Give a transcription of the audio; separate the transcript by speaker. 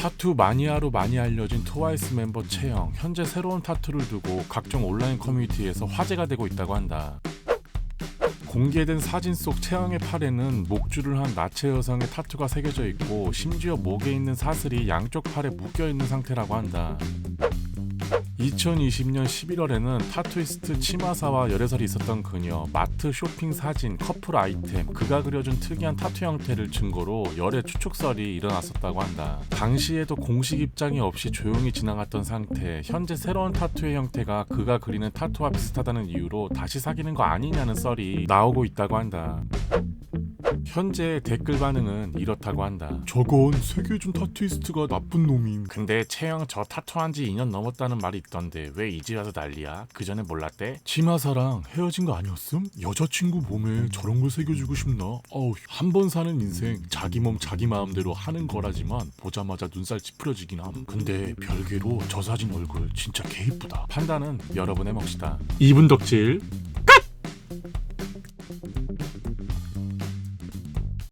Speaker 1: 타투 마니아로 많이 알려진 트와이스 멤버 채영 현재 새로운 타투를 두고 각종 온라인 커뮤니티에서 화제가 되고 있다고 한다. 공개된 사진 속 채영의 팔에는 목줄을 한 나체 여성의 타투가 새겨져 있고 심지어 목에 있는 사슬이 양쪽 팔에 묶여 있는 상태라고 한다. 2020년 11월에는 타투이스트 치마사와 열애설이 있었던 그녀, 마트 쇼핑 사진, 커플 아이템, 그가 그려준 특이한 타투 형태를 증거로 열애 추측설이 일어났었다고 한다. 당시에도 공식 입장이 없이 조용히 지나갔던 상태, 현재 새로운 타투의 형태가 그가 그리는 타투와 비슷하다는 이유로 다시 사귀는 거 아니냐는 썰이 나오고 있다고 한다. 현재 댓글 반응은 이렇다고 한다. 저건 세계준 타투이스트가 나쁜 놈임. 근데 채영 저 타투한 지 2년 넘었다는 말이 있던데 왜 이제 와서 난리야? 그 전에 몰랐대? 치마사랑 헤어진 거 아니었음? 여자친구 몸에 저런 걸 새겨주고 싶나? 어우 한 번 사는 인생 자기 몸 자기 마음대로 하는 거라지만 보자마자 눈살 찌푸려지긴 함. 근데 별개로 저 사진 얼굴 진짜 개 이쁘다. 판단은 여러분의 몫이다. 2분 덕질